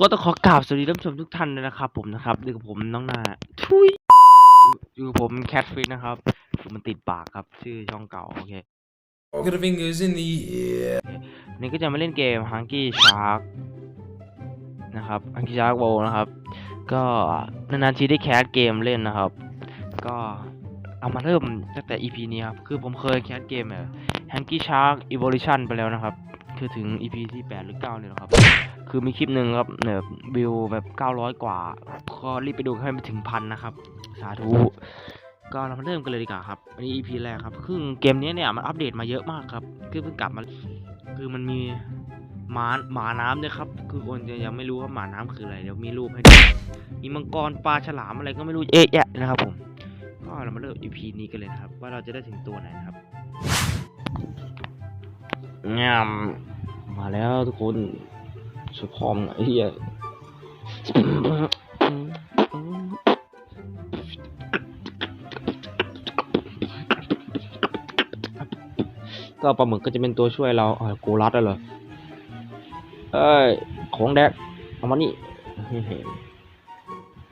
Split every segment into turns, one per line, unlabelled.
ก็ต้องขอกราบสวัสดีท่านผู้ชมทุกท่านเลยนะครับ ผมนะครับอยู่กับผมน้องนาทุยอยู่กับผมแคทฟินนะครับผมมันติดปากครับ ชื่อช่องเก่าโอเค
Pocket fingers in the air.
นี่ก็จะมาเล่นเกม Hunky Shark นะครับ Hunky Shark w o นะครับ ก็นานๆทีได้แคสเกมเล่นนะครับ ก็เอามาเริ่มตั้งแต่ EP นี้ครับ คือผมเคยแคสเกมแบบ Hunky Shark Evolution ไปแล้วนะครับ คือถึง EP ที่ 8 หรือ 9เนี่ยนะครับ คือมีคลิปหนึ่งครับแบบวิวแบบ900กว่า ก็รีบไปดูให้มันถึงพันนะครับ สาธุ ก็เรามาเริ่มกันเลยดีกว่าครับ อันนี้ EP แรกครับคือเกมนี้เนี่ยมันอัปเดตมาเยอะมากครับ คือเพิ่งกลับมา คือมันมีหมาหมาน้ำด้วยครับ คือคนจะยังไม่รู้ว่าหมาน้ำคืออะไร เดี๋ยวมีรูปให้ดู มีมังกรปลาฉลามอะไรก็ไม่รู้ เอ๊ะแยะนะครับผม ก็เรามาเริ่ม EP นี้กันเลยครับ ว่าเราจะได้ถึงตัวไหนครับงามมาแล้วทุกคน สุดพร้อมไอ้เหี้ยก็ปลาหมึกก็จะเป็นตัวช่วยเราอ่ากูรัดได้เหรอ เอ้ย ของแดก เอามานี่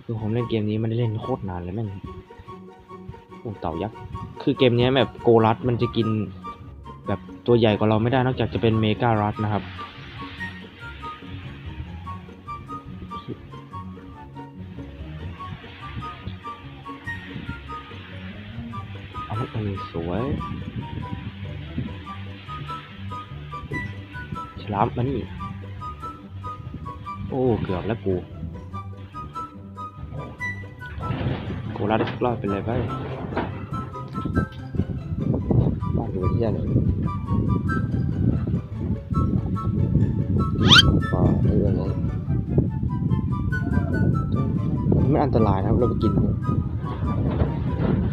คือผมเล่นเกมนี้ไม่ได้เล่นโคตรนานเลยแม่งโอ้เต่ายักษ์ คือเกมนี้แบบโกรัสมันจะกิน แบบตัวใหญ่กว่าเราไม่ได้นอกจากจะเป็นเมการัสนะครับ ฉลามมานี่ โอ้ เกือบแล้วกูกูรัดได้สักรอบไปเลยไปบ้านอยู่ที่ไหนก็เรื่องนั้นไม่อันตรายนะครับ เราไปกิน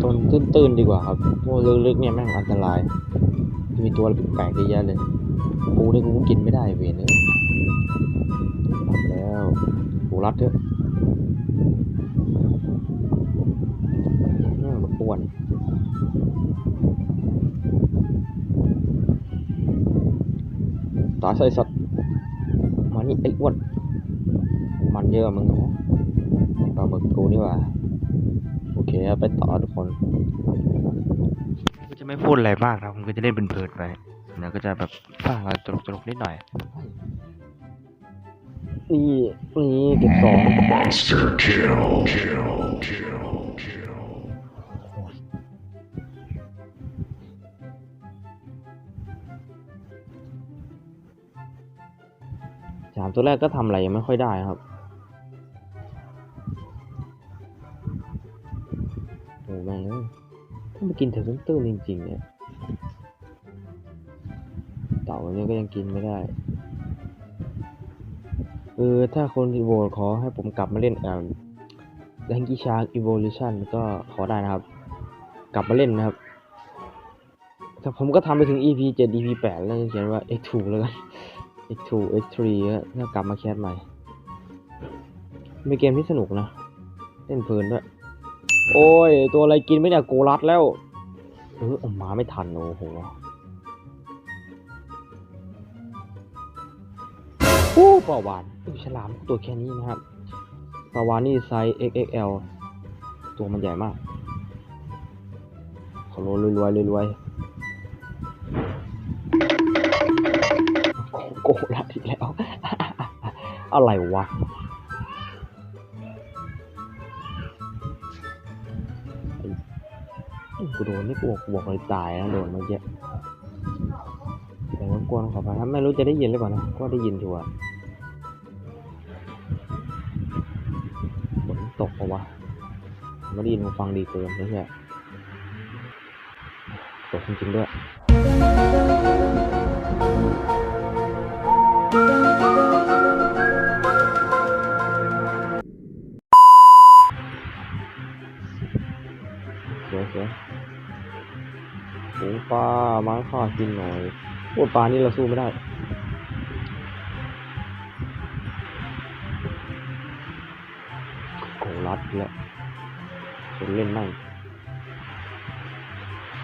ต้นตื้นๆดีกว่าครับเพว่าลึกๆเนี่ยแม่งอันตราย มีตัวแปลกๆเยอะแยะเลย ปูนี่กูก็กินไม่ได้เวยเนอะรัดแล้วปูรัดเถอะมันอ้วนตาใส่สัตว์มานี่ไอ้อ้วนมันเยอะมึงนะปลาหมึกกูนี่ว่าโอเคไปต่อทุกคนก็จะไม่พูดอะไรมากนะผมก็จะเล่นเป็นเพลินไป แล้วก็จะแบบฟังอะไรตลกๆนิดหน่อย นี่นี่เก็บสอง
Monster kill. Kill. Kill. Kill.
สามตัวแรกก็ทำอะไรยังไม่ค่อยได้ครับโอ้แม่งเอ้ยถ้ามากินแถวตื้นๆจริงๆเนี่ย เต่าอันนี้ก็ยังกินไม่ได้เออถ้าคนอีโวขอให้ผมกลับมาเล่นเอ่อ l a n k y Shark Evolution ก็ขอได้นะครับ กลับมาเล่นนะครับแต่ผมก็ทำไปถึง EP 7 EP 8 แล้วเขียนว่า X2 แล้วกัน X2 X3 ก็ถ้ากลับมาแคสใหม่เป็นเกมที่สนุกนะ เล่นเพลินด้วย โอ้ย ตัวอะไรกินไม่เนี่ยโกรัดแล้ว เออออกมาไม่ทันโอ้โห โอ้ปลาวานอุ้ยฉลามตัวแค่นี้นะครับปลาวานนี่ไซส์ XXL ตัวมันใหญ่มากขอโลรวยรวยรวยๆโกรัดอีกแล้ว อะไรวะกูโดนนี่กูบอกกูบอกเลยตายนะโดนเมื่อกี้แต่รบกวนขอไปครับไม่รู้จะได้ยินหรือเปล่านะก็ได้ยินชัวร์ ปะวะไม่ได้ยินมาฟังดีเกินไม่ใช่ตกจริงๆด้วยสวยสวยโอ้ปลาไม้ข้ากินหน่อยโอ้ปลานี่เราสู้ไม่ได้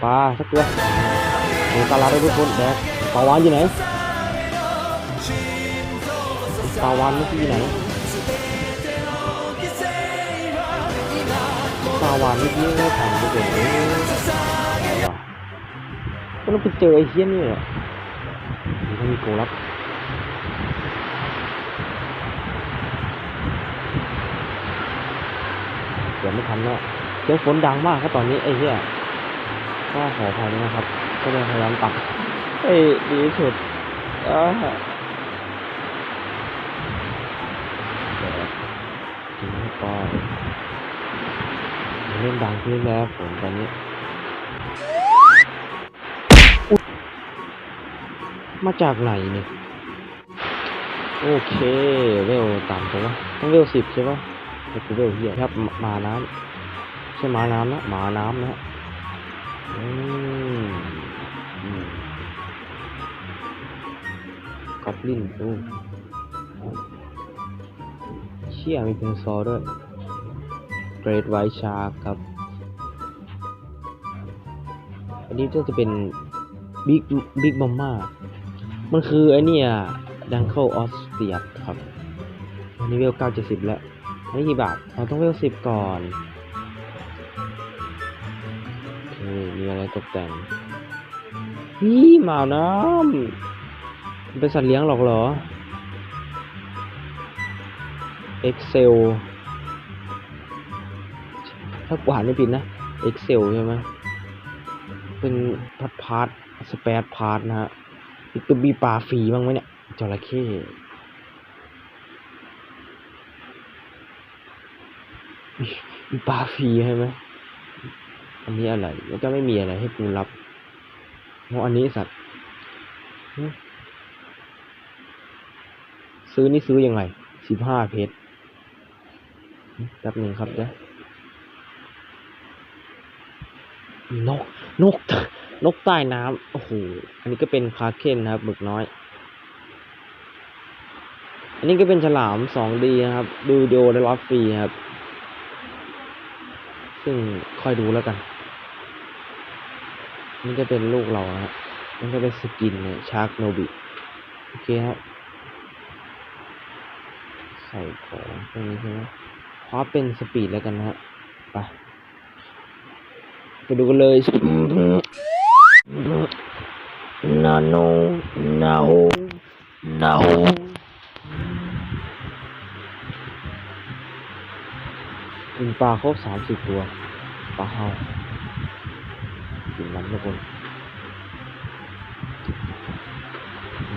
ปลาสักตัวโอ้ปลาลาได้ทุกคนนะปลาวานอยู่ไหนปลาวานเมื่อกี้อยู่ไหนปลาวานเมื่อกี้ไม่ผ่านไปเลยก็ต้องไปเจอไอ้เฮี้ยนี่แหละมันมีกรงลับเดี๋ยวไม่ทันแล้วเสียฝนดังมากครับตอนนี้ไอ้เฮี้ย ก็ขออภัยด้วยนะครับ ก็เลยพยายามตัดเอ้ดีที่สุดอ่าเดี๋ยวกินให้ก่อนเล่นดังขึ้นแล้วฝนตอนนี้ มาจากไหนเนี่ย โอเค เวลต่ำใช่ปะต้องเวลสิบใช่ปะแต่กูเวลเหี้ยครับหมาน้ำใช่หมาน้ำนะหมาน้ำนะ กอบลินโอ้เชี่ยมีเพนซอร์ด้วยเกรดไวชาครับ อันนี้ก็จะเป็นบิ๊กบิ๊กบอมมามันคือไอเนี่ยดังเคิลออสเตียครับอันนี้เวลเก้าเจ็ดสิบแล้วอันนี้กี่บาทเราต้องเวลสิบก่อน โอเคมีอะไรตกแต่งนี่หมาน้ำเป็นสัตว์เลี้ยงหรอกเหรอ Excel ถ้ากวาดไม่ผิดนะ Excel ใช่ไหมเป็นพาร์ทพาร์ทสเปซพาร์ทนะฮะมีตัวมีปลาฟรีบ้างไหมเนี่ยจระเข้มีปลาฟรีใช่ไหม อันนี้อะไรแล้วก็ไม่มีอะไรให้กูรับเพราะอันนี้สัตว์หึซื้อนี่ซื้อยังไงสิบห้าเพชรหึแป๊บหนึ่งครับเดี๋ยวนก นก นกใต้น้ำโอ้โห อันนี้ก็เป็นคาเคนนะครับหมึกน้อย อันนี้ก็เป็นฉลามสองดีนะครับ ดูวิดีโอได้รับฟรีครับ ซึ่งคอยดูแล้วกัน นี่จะเป็นลูกเรานะฮะมันจะเป็นสกินเนี่ยชาร์กโนบิโอเคครับใส่ของตรงนี้ใช่ไหมคว้าเป็นสปีดแล้วกันนะฮะไปไปดูกันเลยนาโนนาโฮนาโฮกินปลาครบสามสิบตัวปลาเฮา กินมันทุกคน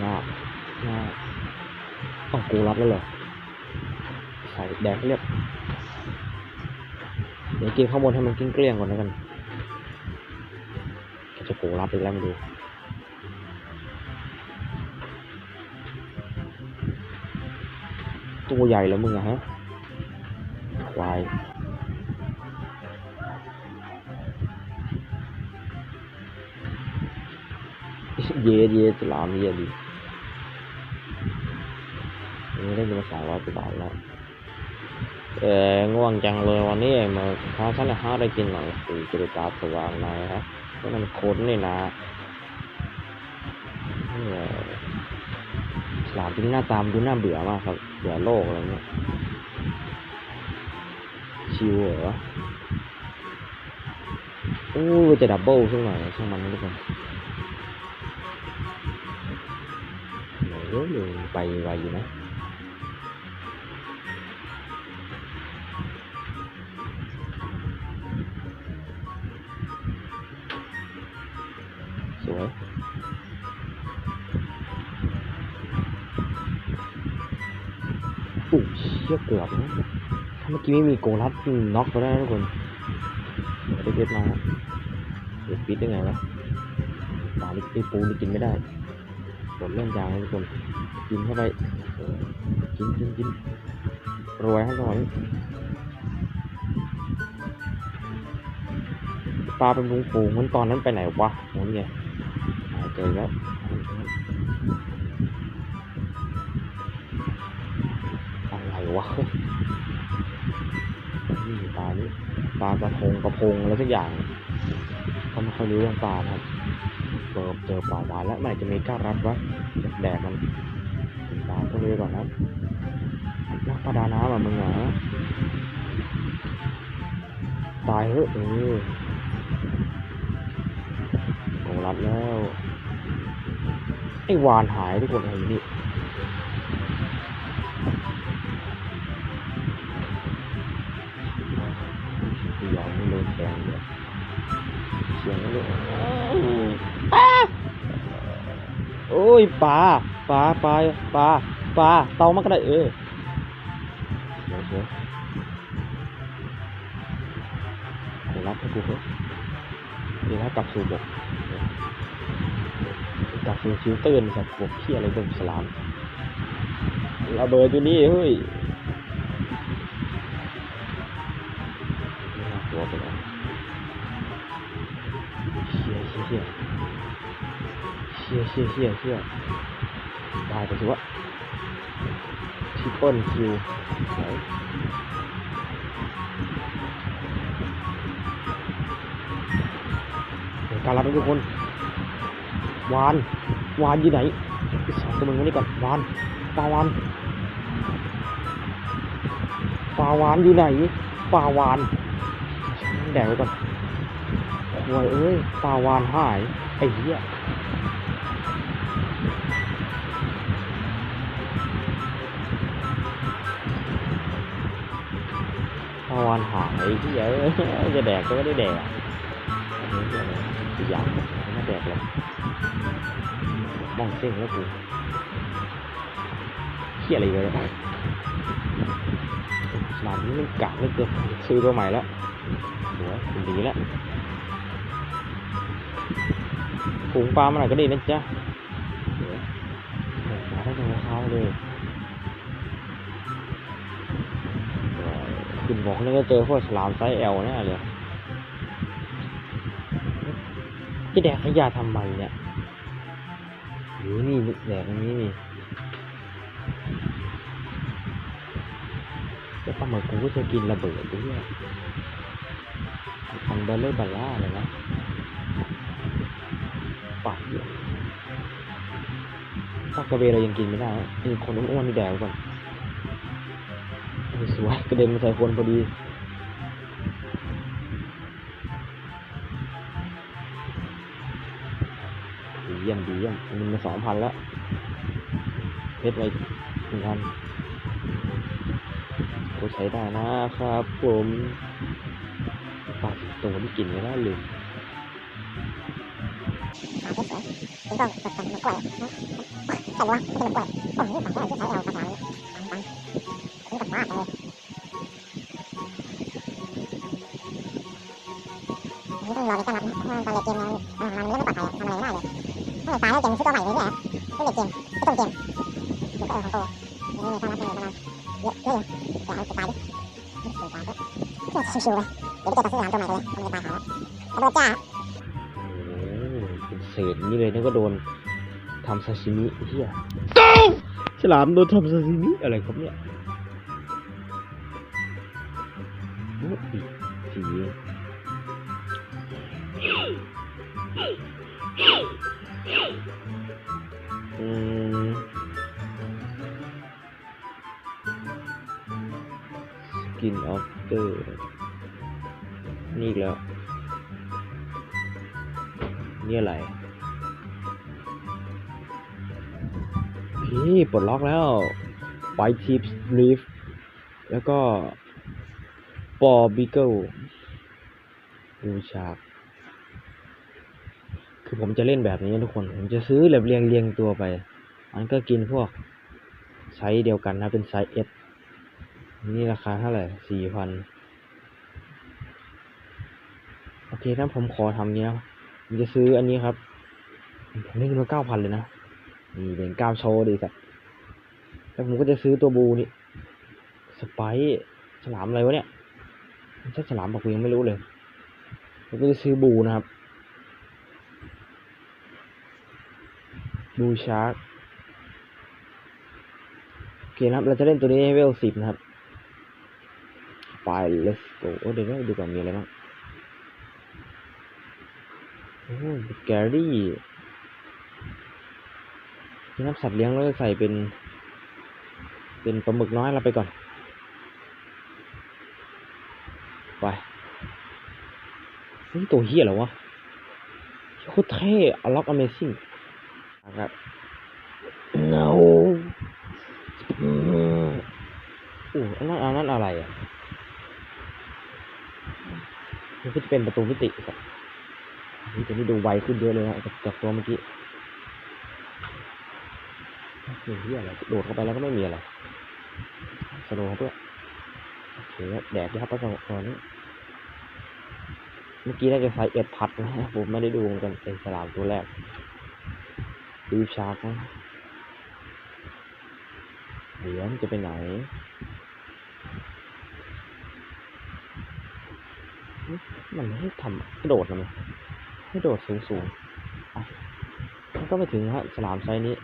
งาบงาบอ๋อกูรับแล้วเหรอใส่แดกเรียบเดี๋ยวกินข้างบนให้มันกิ้งเกลี้ยงก่อนแล้วกันจะโกรับอีกแล้วมาดูตัวใหญ่แล้วมึงอะฮะควาย เย็ดเย็ดฉลามเยดดิอันนี้ได้เงินมาสองร้อยกว่าบาทแล้วเออง่วงจังเลยวันนี้มาพาฉันหาอะไรกินหน่อยสิกิจการสว่างหน่อยฮะก็มันค้นนี่นะนี่แหละฉลามที่หน้าตามดูน่าเบื่อมากครับเบื่อโลกอะไรเงี้ยชิวเหรอโอ้จะดับเบิลสักหน่อยช่างมันนะทุกคน เดี๋ยวไปไวอยู่นะสวยอู้เชี่ยเกือบนะถ้าเมื่อกี้ไม่มีโกลัดน็อกไปได้นะทุกคนเดี๋ยวได้เพชรมาเดี๋ยวปิดได้ไงวะปลาดิไอปูนี่กินไม่ได้ หมดเรื่องยางแล้ทุกคนกินเข้าไปกินกินกินรวยครับทุกคนปลาเป็นพุงฟูงๆมันตอนนั้นไปไหนวะโอ้นี่ไงเจอแล้วอะไรวะนี่ปลานี่ปลากระพงกระพงอะไรสักอย่างก็ไม่ค่อยรู้เรื่องปลาครับ เจอเจอปลาวานแล้วเมื่อไหร่จะมีกล้ารัดวะแดกมันกินปลาพวกนี้ก่อนนะนักประดาน้ำอะมึงเหรอตายเถอะเออโอ้รับแล้วไอ้วานหายทุกคนไอ้นี่ยอมไม่โดนแทงเลยเสียงไม่รู้อ้า โอ้ยปลาปลาปลาปลาปลาเตามันก็ได้เออเดี๋ยวเดี๋ยวกูรับให้กูเถอะนี่ถ้ากลับสู่บกกลับสู่ฟิลเตอร์นี่สัตว์บกเที่ยอะไรเป็นสลามระเบิดอยู่นี่เฮ้ยไม่น่ากลัวไปแล้วเชี่ยเชี่ย ชี่ยเชี่ยเชี่ยเชี่ยได้ไปสิวะทิปเปิลคิวไหนเดี๋ยวการรับนะทุกคน วาน วานอยู่ไหนไปสองตัวมึงไว้นี่ก่อน วาน ปลาวาน ปลาวานอยู่ไหน ปลาวาน แดกไว้ก่อนโวยเอ้ย ปลาวานหาย ไอ้เหี้ย ปลาวานหายไอ้เยอ้ยจะแดกก็ไม่ได้แดกอันนี้เหี้ยอะไรอีกอย่างไม่แดกเลยมองเส้นแล้วกูเขี้ยอะไรเลยเนี่ยสนามนี้มันกะเลือเกินซื้อตัวใหม่แล้วหัวดีแล้วฝูงปลามันหน่อยก็ดีนะจ๊ะเดี๋ยวมาได้ตรงเท้าเลย บอกนี่ก็เจอพวกฉลามไซส์แอลแน่เลยจะแดกขยะทำไมเนี่ยหรือนี่แดกอันนี้นี่แล้วปลาหมึกกูก็จะกินระเบิดด้วยมันเบลเลอร์บัลล่าเลยนะปากเดียวปากกระเบนเรายังกินไม่ได้ไอ้คนอ้วนๆนี่แดกก่อน สวยกระเด็นมาใส่คนพอดีดีเยี่ยมดีเยี่ยมมันมาสองพันแล้วเพชรไปหนึ่งพันโอ้ใช้ได้นะครับผมปลาสิงโตที่กินไม่ได้เลย
หาสวยๆเป็นต้องตัดตัดมะกล้วยนะใส่วะเป็นมะกล้วยโอ้ยตัดได้ที่ใช้เอาภาษาตังตัง นี่ตัดมากเลยนี่ต้องรอไปตั้งรับนะเพราะตอนเล่นเกมเราเราเราไม่ปลอดภัยทำอะไรไม่ได้เลยถ้าตายแล้วเกมซื้อตัวใหม่เลยเนี่ยไม่เล่นเกมไม่ต้องเกมเดี๋ยวก็เออของโตนี่ไม่ตั้งรับเลยประมาณเยอะเยอะอยู่แต่เอาตายดิตายก็ชิวๆเลยเดี๋ยวไปเจอตัวซื้อหลามตัวใหม่เลยมันจะตายหาแล้วระเบิดจ้า
โอ้เป็นเศษนี่เลยนี่ก็โดนทำซาชิมิเฮียฉลามโดนทำซาชิมิอะไรครับเนี่ย สีอืมสกินออฟเตอร์นี่อีกแล้ว นี่อะไรพี่ปลดล็อกแล้วไวทิปสลีฟแล้วก็ ปอบิเกิลดูฉาก คือผมจะเล่นแบบนี้ทุกคน ผมจะซื้อแบบเรียงเรียงตัวไป มันก็กินพวกไซส์เดียวกันนะ เป็นไซส์เอสนี่ราคาเท่าไหร่สี่พันโอเคถ้าผมขอทำนี้นะผมจะซื้ออันนี้ครับ ผมได้เงินมาเก้าพันเลยนะ นี่เป็นก้าวโชว์ดีสัตแล้วผมก็จะซื้อตัวบูนี่ สไปซ์ฉลามอะไรวะเนี่ย มันใช่ฉลามบอกยังไม่รู้เลยผมก็จะซื้อบูนะครับ บูชาร์กโอเคนะครับ เราจะเล่นตัวนี้ให้เวลสิบนะครับ ไป let's go โอ้เดี๋ยวนะดูก่อนมีอะไรบ้างโอ้ยแกรี่ที่น้ำสัตว์เลี้ยงเราจะใส่เป็น เป็นปลาหมึกน้อยเราไปก่อน ไป นี่ตัวเฮียเหรอวะโคตรเท่อล็อกอเมซิ่งนะครับเงาอืมอู้อันนั้นอันนั้นอะไรอะมันก็จะเป็นประตูมิติครับนี่ตัวนี้ดูไวขึ้นเยอะเลยนะจากจากตัวเมื่อกี้เฮ้ยเฮียอะไรโดดเข้าไปแล้วก็ไม่มีอะไรสโลว์เพื่อโอเคแดกยับไปสองตัวนี้ เมื่อกี้น่าจะไซส์เอ็ดพัดนะผมไม่ได้ดูเหมือนกันเป็นสลามตัวแรกดูชาร์กนะเดี๋ยวจะไปไหนมันให้ทำกระโดดทำไมให้โดดสูงสูงๆอะมันก็ไม่ถึงฮะสลามไซนี้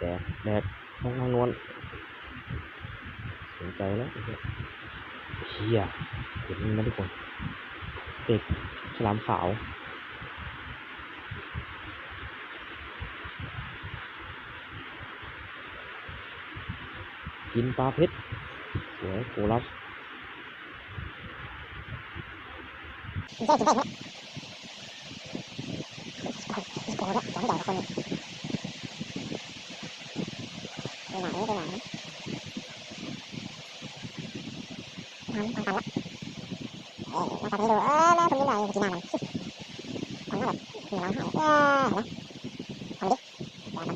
แดกแดกทางทางนวลสนใจแล้วเหี้ย เฮียเห็นมันไหมทุกคนเด็กฉลามขาวกินปลาเพชรสวยโกลัส
ไม่ใช่ไม่ใช่โอ้โหโอ้โหด้วตัวใหญ่กว่าคนไปไหนไปไหนทำทำกันละ มาทำให้ดูเออแล้วคนนี้หน่อยกินหน้ามันทำหน้าแบบหมือนร้องไห้เออเห็นไหมทำดิแย่มัน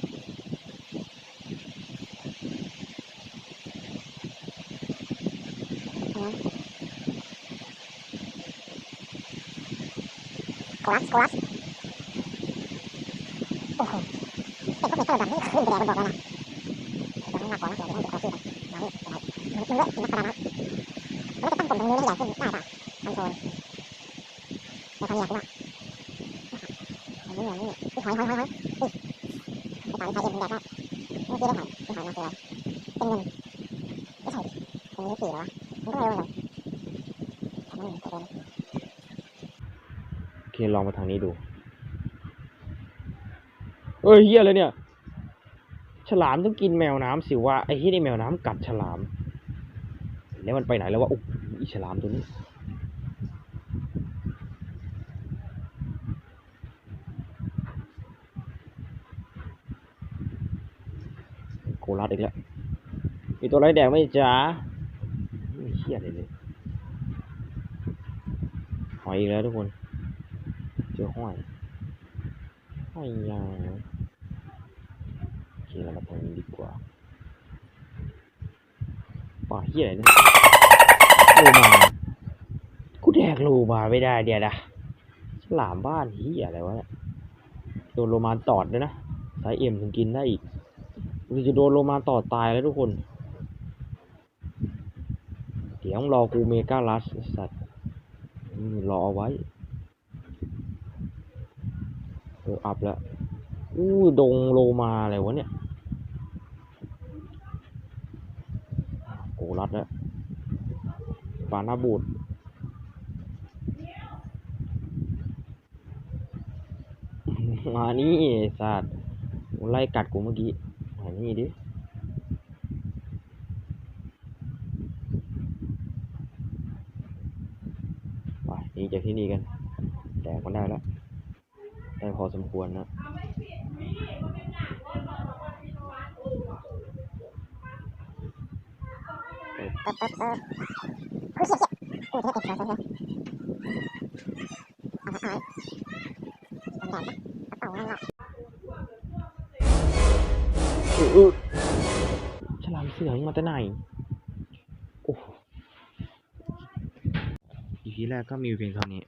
โกลัสโกลัสโอ้โหเป็นพวกเป็นตัวแบบนี้ขึ้นไปแดงบนบอกแล้วนะเดี๋ยวต้องมาก่อนนะเดี๋ยวให้ดูขอชื่อก่อนน้องนี่มันมันเลอะมันนักกระดานมันจะตั้งกลมตรงนี้ให้ใหญ่ขึ้นได้ป่ะ วก็เนี่ยกูว่าอันนี้อันนี้อุ้ยหอยหอยหอยหอยอุ้ยไปตามใช้เอ็มแดกได้เมื่อกี้ได้หอยที่หอยมาคืออะไรเป็นเงินไม่ใช่เป็นเงินสี่หรอวะมันก็เร็วเลยทำไมมันเร็ว
โอเคลองมาทางนี้ดูเอ้ยเฮียอะไรเนี่ย ฉลามต้องกินแมวน้ำสิวะไอ้เฮียนี่แมวน้ำกัดฉลาม แล้วมันไปไหนแล้ววะอุ๊ยฉลามตัวนี้ โกลัดอีกแล้ว มีตัวไรแดงไหมจ๊ะไม่เฮียอะไรเลยหอยอีกแล้วทุกคน เจอห้อยห้อยยาวโอเคเรามาตรงนี้ดีกว่าป่าเฮียอะไรเนี่ยโลมากูแดกโลมาไม่ได้เดี๋ยวนะฉลามบ้านเฮียอะไรวะเนี่ยโดนโลมาตอดด้วยนะสายเอ็มถึงกินได้อีก กูจะโดนโลมานตอตายแล้วทุกคน เดี๋ยวต้องรอกูเมกาลัสสัตว์รอเอาไว้โอ้อัพแล้วอู้ดงโลมาอะไรวะเนี่ยโกรัดแล้วปาหน้าบูดมานี่ไอ้สัตว์ไล่กัดกูเมื่อกี้ นี่ดิไปหนีจากที่นี่กัน แดกมันได้แล้ว ได้พอสมควรนะ
เปิดเปิดเปิดเฮ้ยเชี่ยเชี่ยกูจะได้ติดตัวเฉยเอาเอาละมันแดงปะกระเป๋า นั่นละ
อื้ออื้อฉลามเสือมึงมาแต่ไหน โอ้โห EP แรกก็มีเพียงเท่านี้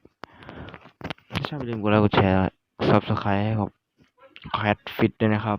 ถ้าชอบอย่าลืมกดไลค์กดแชร์ ซับสไครต์ให้กับ Cat Fit ด้วยนะครับ